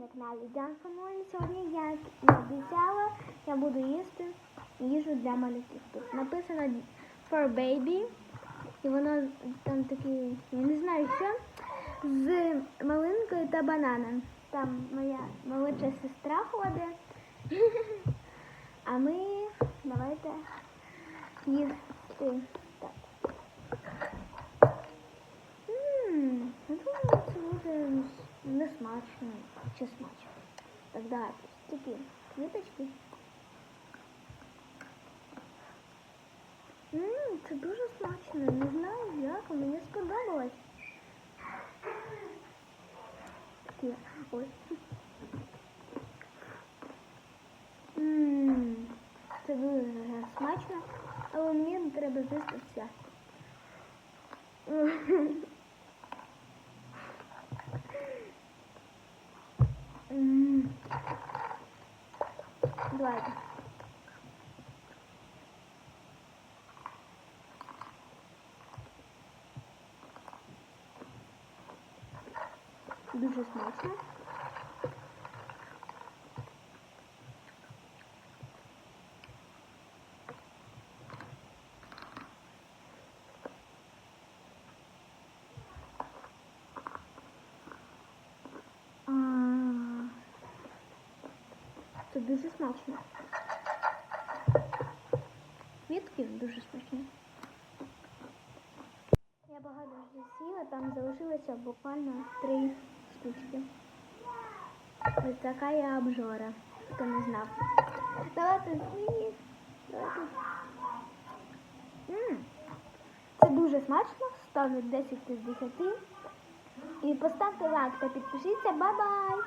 на каналі Дан Сьогодні, як і обіцяла, я буду їсти їжу для малюків. Тут написано for baby. І воно там такі, я не знаю що, з малинкою та бананом. Там моя молодша сестра ходить. А ми давайте їсти. Так. не смачно чи смачно. Так, давайте. Такі квіточки. Ммм, це дуже смачно. Не знаю як, а мені сподобалось. Такі, ось. Ммм, це дуже смачно, але мені не треба з'їсти все. Давайте. Дуже смачно. Це дуже смачно. Квітки дуже смачні. Я багато вже сіла, там залишилося буквально три штучки. Ось така я обжора, хто не знав. Давайте з'їсть. Давайте. Це дуже смачно, ставлю 10 з 10. І поставте лайк та підпишіться. Бай-бай!